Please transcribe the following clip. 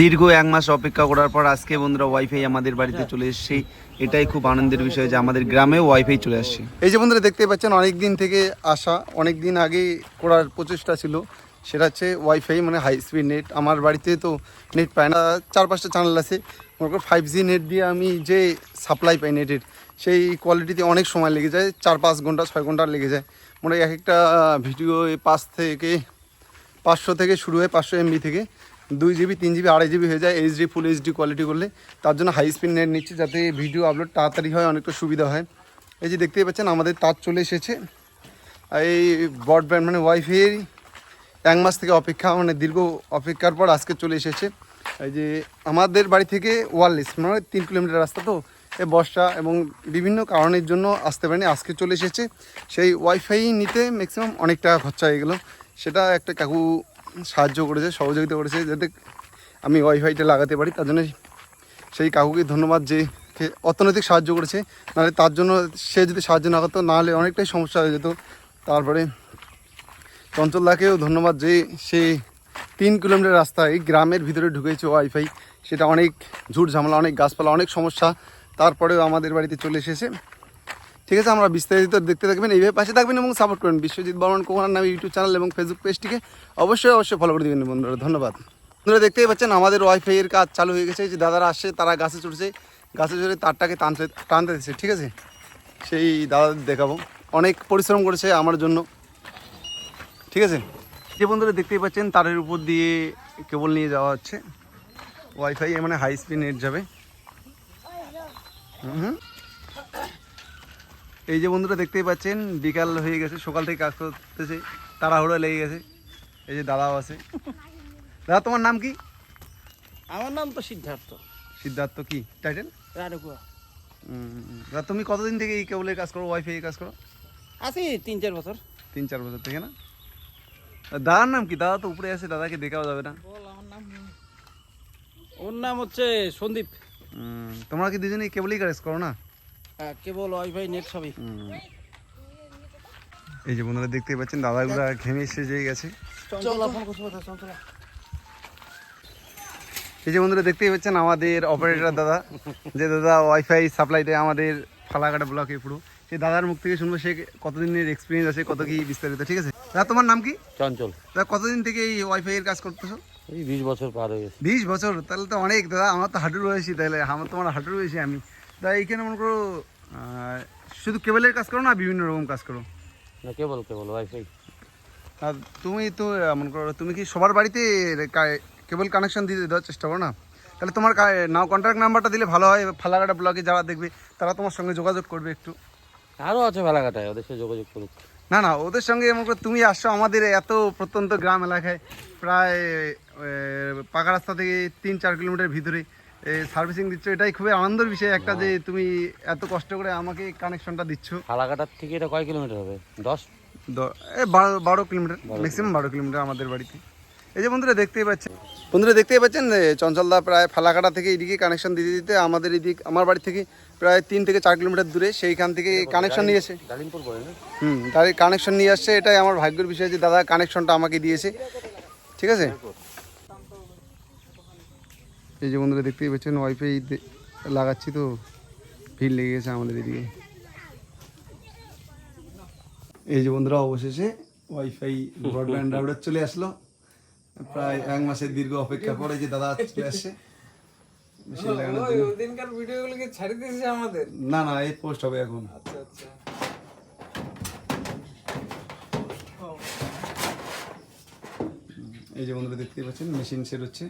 দীর্ঘ এক মাস অপেক্ষা করার পর আজকে বন্ধুরা ওয়াইফাই আমাদের বাড়িতে চলে এসেছে। এটাই খুব আনন্দের বিষয় যে আমাদের গ্রামেও ওয়াইফাই চলে আসছে। এই যে বন্ধুরা দেখতে পাচ্ছেন অনেক দিন থেকে আসা অনেক দিন আগে করার প্রচেষ্টা ছিল। সেটা হচ্ছে ওয়াইফাই মানে হাই স্পিড নেট আমার বাড়িতে তো নেট পায় না। চার পাঁচটা চ্যানেল আছে। মনে করো ফাইভ জি নেট দিয়ে আমি যে সাপ্লাই পাই নেটের সেই কোয়ালিটিতে অনেক সময় লেগে যায়। চার পাঁচ ঘণ্টা ছয় ঘণ্টা লেগে যায়। মনে এক একটা ভিডিও পাঁচ থেকে পাঁচশো থেকে শুরু হয় পাঁচশো এমবি থেকে। দুই জিবি, তিন জিবি, আড়াই জিবি হয়ে যায় এইচডি ফুল এইচডি কোয়ালিটি করলে। তার জন্য হাই স্পিড নেট নিচ্ছে যাতে ভিডিও আপলোড তাড়াতাড়ি হয়, অনেকটা সুবিধা হয়। এই যে দেখতেই পাচ্ছেন, আমাদের তার চলে এসেছে। এই ব্রডব্যান্ড মানে ওয়াইফাই এক মাস থেকে অপেক্ষা মানে দীর্ঘ অপেক্ষার পর আজকে চলে এসেছে। এই যে আমাদের বাড়ি থেকে ওয়ারলেস মানে তিন কিলোমিটার রাস্তা তো। এই বর্ষা এবং বিভিন্ন কারণের জন্য আসতে পারেনি, আজকে চলে এসেছে। সেই ওয়াইফাই নিতে ম্যাক্সিমাম অনেক টাকা খরচা হয়ে গেলো। সেটা একটা কাকু সাহায্য করেছে, সহযোগিতা করেছে যাতে আমি ওয়াইফাইটা লাগাতে পারি। তার জন্য সেই কাকুকে ধন্যবাদ যে অর্থনৈতিক সাহায্য করেছে। নাহলে তার জন্য সে যদি সাহায্য না করতো, নাহলে অনেকটাই সমস্যা হয়ে যেত। তারপরে চঞ্চলদাকেও ধন্যবাদ যে সে তিন কিলোমিটার রাস্তায় গ্রামের ভিতরে ঢুকেছে ওয়াইফাই। সেটা অনেক ঝুট ঝামেলা অনেক গাছপালা, অনেক সমস্যা। তারপরেও আমাদের বাড়িতে চলে এসেছে। ঠিক আছে, আমরা বিস্তারিত দেখতে থাকবেন, এইভাবে পাশে থাকবেন এবং সাপোর্ট করবেন। বিশ্বজিৎ বর্মন কুমার নামে ইউটিউব চ্যানেল এবং ফেসবুক পেজটিকে অবশ্যই অবশ্যই ফলো করে দেবেন বন্ধুরা। ধন্যবাদ। বন্ধুরা, দেখতেই পাচ্ছেন, আমাদের ওয়াইফাই এর কাজ চালু হয়ে গেছে। যে দাদারা আসছে, তারা গাছে চড়ছে। গাছে চড়ে তারটাকে টানতে টানতে দিচ্ছে, ঠিক আছে? সেই দাদাদের দেখাবো। অনেক পরিশ্রম করেছে আমার জন্য। ঠিক আছে? যে বন্ধুরা, দেখতেই পাচ্ছেন, তারের উপর দিয়ে কেবল নিয়ে যাওয়া হচ্ছে। ওয়াইফাই মানে হাই স্পিড নেট যাবে। হুম হুম। এই যে বন্ধুরা দেখতেই পাচ্ছেন বিকাল হয়ে গেছে সকাল থেকে কাজ করতেছে তাড়াহুড়ো লেগে গেছে। এই যে দাদাও আছে। দাদা তোমার নাম কি? আমার নাম তো সিদ্ধার্থ। সিদ্ধার্থ কি? টাইটেল রানুকুয়া। দাদা তুমি কতদিন থেকে এই কেবলের কাজ করো ওয়াইফাই কাজ করো? আছি তিন চার বছর। তিন চার বছর থেকে না? দাদার নাম কি? দাদা তো উপরে আছে দাদাকে দেখাও যাবে না। ওর নাম হচ্ছে সন্দীপ। তোমরা কি দুজনেই কেবলই কাজ করো না? কেবল ওয়াইফাই নেট সবই। এই যে বন্ধুরা দেখতেই পাচ্ছেন দাদাগুলা ঘেমে শেষ হয়ে গেছে। এই যে বন্ধুরা দেখতেই পাচ্ছেন আমাদের অপারেটর দাদা যে দাদা ওয়াইফাই সাপ্লাই দেয় আমাদের ফালাকাটা ব্লকে পুরো। সেই দাদার মুখ থেকে শুনব সে কতদিনের এক্সপিরিয়েন্স আছে কত কি বিস্তারিত ঠিক আছে? দাদা তোমার নাম কি? চঞ্চল। দাদা কতদিন থেকে এই ওয়াইফাই এর কাজ করতেছো? এই বিশ বছর পার হয়ে গেছে। বিশ বছর তাহলে তো অনেক দাদা আমার তো হাঁটুর বয়সী তাহলে আমার তোমার হাঁটুর বয়সী আমি। দাদা এইখানে মনে করো শুধু কেবলের কাজ করো না বিভিন্ন রকম কাজ করো। না কেবল কেবল ওয়াইফাই আর তুমি তো মনে করো তুমি কি সবার বাড়িতে কেবল কানেকশন দিতে দেওয়ার চেষ্টা করো না? তাহলে তোমার নাও কন্ট্যাক্ট নাম্বারটা দিলে ভালো হয় ফালাকাটা ব্লগে যারা দেখবে তারা তোমার সঙ্গে যোগাযোগ করবে একটু। আরও আছে বেলাঘাটায় ওদের সাথে যোগাযোগ করুক। না না ওদের সঙ্গে মনে করো তুমি আসছো আমাদের এত প্রত্যন্ত গ্রাম এলাকায় প্রায় পাকা রাস্তা থেকে তিন চার কিলোমিটার ভিতরে। সার্ভিসিং দিচ্ছ এটাই খুবই আনন্দের বিষয় একটা যে তুমি এত কষ্ট করে আমাকে কানেকশনটা দিচ্ছ। ফালাঘাটার থেকে এটা কয় কিলোমিটার হবে? দশ? বারো বারো কিলোমিটার ম্যাক্সিমাম বারো কিলোমিটার আমাদের বাড়িতে। এই যে বন্ধুরা দেখতেই পাচ্ছেন। বন্ধুরা দেখতেই পাচ্ছেন চঞ্চলদা প্রায় ফালাকাটা থেকে এদিকে কানেকশন দিতে দিতে আমাদের এদিক আমার বাড়ি থেকে প্রায় তিন থেকে চার কিলোমিটার দূরে সেইখান থেকে কানেকশন নিয়ে এসে। হুম তাই কানেকশন নিয়ে আসছে এটাই আমার ভাগ্যের বিষয় যে দাদা কানেকশনটা আমাকে দিয়েছে। ঠিক আছে? এই যে বন্ধুরা দেখতেই পাচ্ছেন ওয়াইফাই লাগাচ্ছি তো ভিড় লেগে গেছে আমাদের এদিকে। এই যে বন্ধুরা অবশেষে ওয়াইফাই ব্রডব্যান্ড রাউটার চলে আসলো। প্রায় এক মাসের দীর্ঘ অপেক্ষা পরে যে দাদা চলে আসছে। না না এই পোস্ট হবে এখন। আচ্ছা আচ্ছা। এই যে বন্ধুরা দেখতেই পাচ্ছেন মেশিন সেট হচ্ছে।